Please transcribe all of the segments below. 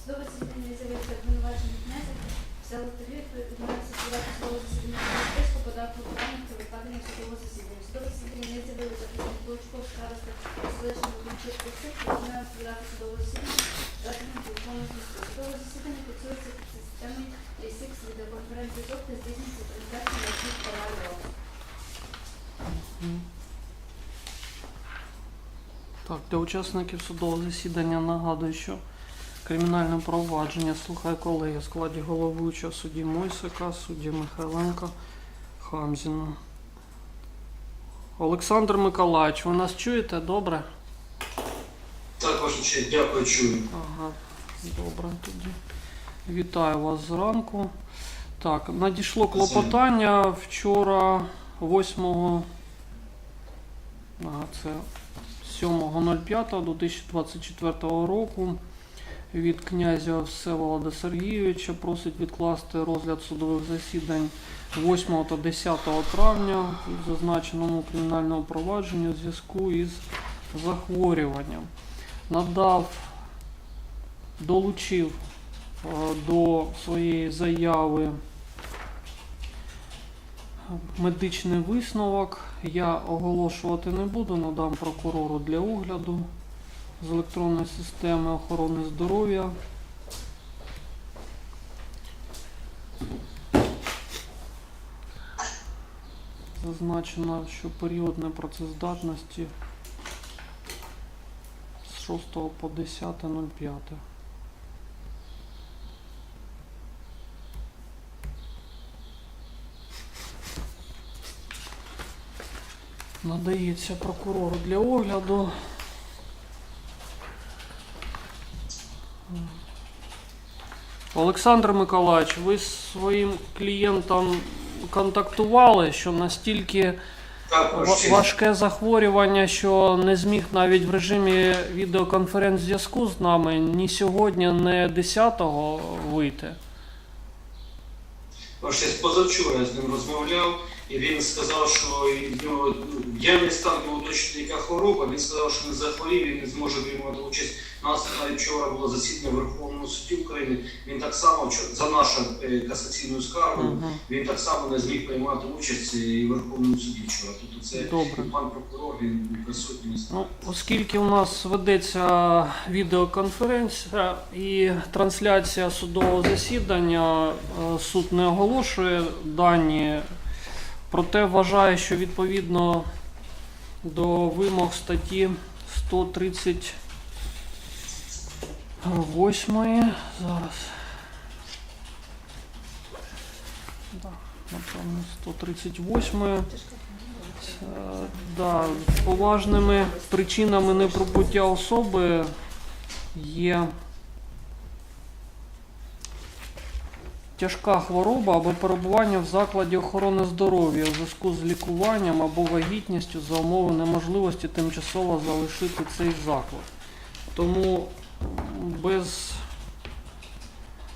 Судове засідання з'явився обвинувачений князя, вся лотерія відмовився подати слово засідання Європейську подав клопотання про викладення судового засідання. Судове засідання не з'явилося представник Клочков, староста, Селищна Володимирський цих, відмовляє подати судове засідання, дати на телефонну зв'язку. Судове засідання фіксується під системою ASIX відеоконференції тобто здійснюється трансляція на всіх каналів. Так, для учасників судового засідання нагадую, що кримінальне провадження слухає колеги в складі головуючого судді Мойсика, судді Михайленка, Хамзіна. Олександр Миколаївич, ви нас чуєте? Добре? Так, ваша честь, дякую, чую. Ага, добре тоді. Вітаю вас зранку. Так, надійшло клопотання вчора 8. Ага, це 7.05.2024 року від князя Всеволода Сергійовича просить відкласти розгляд судових засідань 8 та 10 травня в зазначеному кримінальному провадженні у зв'язку із захворюванням. Надав долучив е, до своєї заяви медичний висновок. Я оголошувати не буду, надам прокурору для огляду з електронної системи охорони здоров'я. Зазначено, що період непрацездатності з 6 по 10.05. Надається прокурору для огляду. Олександр Миколаївич, ви з своїм клієнтом контактували, що настільки. Важке захворювання, що не зміг навіть в режимі відеоконференц-зв'язку з нами ні сьогодні, ні 10-го вийти. Честь, позавчора я з ним розмовляв, і він сказав, що в нього, я не став його уточнити, яка хвороба. Він сказав, що він захворів і не зможе приймати участь. У нас навіть вчора було засідання Верховного суді України. Він так само за нашу е, касаційну скаргу. Він так само не зміг приймати участь і в Верховному суді вчора. Тобто це Добре. пан прокурор, він присутній. Ну, оскільки у нас ведеться відеоконференція і трансляція судового засідання, е, суд не оголошує дані, проте вважає, що відповідно до вимог статті 138 зараз. Напевно, 138 Е, Да, поважними причинами неприбуття особи є тяжка хвороба або перебування в закладі охорони здоров'я у зв'язку з лікуванням або вагітністю за умови неможливості тимчасово залишити цей заклад. Тому без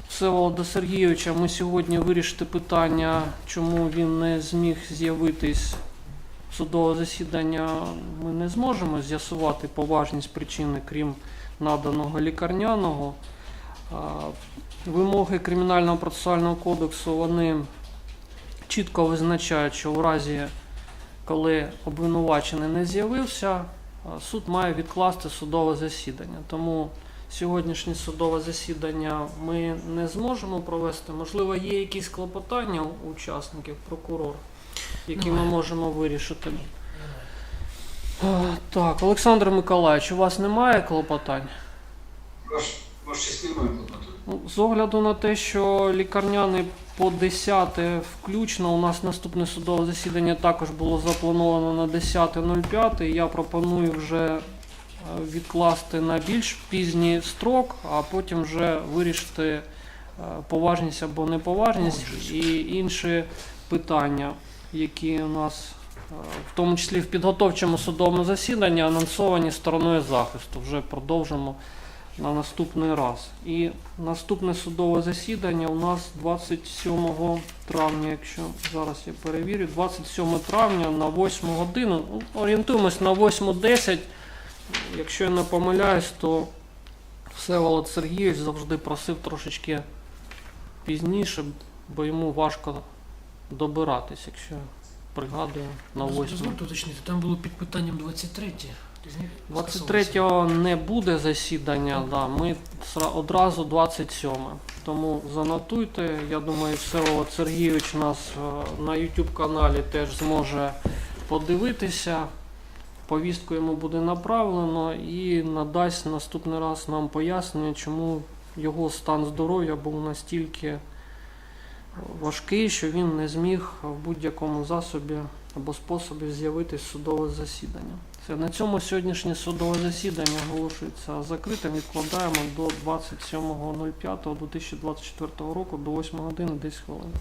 Всеволода Сергійовича ми сьогодні вирішити питання, чому він не зміг з'явитись судове засідання ми не зможемо з'ясувати поважність причини, крім наданого лікарняного. Вимоги Кримінального процесуального кодексу вони чітко визначають, що у разі, коли обвинувачений не з'явився, суд має відкласти судове засідання. Тому сьогоднішнє судове засідання ми не зможемо провести. Можливо, є якісь клопотання у учасників, прокурор які ми можемо вирішити. Так, Олександр Миколаївич, у вас немає клопотань? Клопоту. Ну, З огляду на те, що лікарняний по 10 включно, у нас наступне судове засідання також було заплановано на 10.05. Я пропоную вже е, відкласти на більш пізній строк, а потім вже вирішити е, поважність або неповажність і інші питання, які у нас, е, в тому числі в підготовчому судовому засіданні, анонсовані стороною захисту. Вже продовжимо на наступний раз. І наступне судове засідання у нас 27 травня, якщо зараз я перевірю, 27 травня на 8 годину. Ну, Орієнтуємось на 8.10. Якщо я не помиляюсь, то Всеволод Сергійович завжди просив трошечки пізніше, бо йому важко добиратись, якщо пригадую на восьму. Дозвольте уточнити, там було під питанням 23. З них 23-го не буде засідання, да, ми одразу 27. Тому занотуйте. Я думаю, Всеволод Сергійович нас е, на YouTube каналі теж зможе подивитися. Повістку йому буде направлено і надасть наступний раз нам пояснення, чому його стан здоров'я був настільки важкий, що він не зміг в будь-якому засобі або способі з'явитись судове засідання. Все, на цьому сьогоднішнє судове засідання оголошується закритим. Відкладаємо до 27.05.2024 року до 8 години 10 хвилин.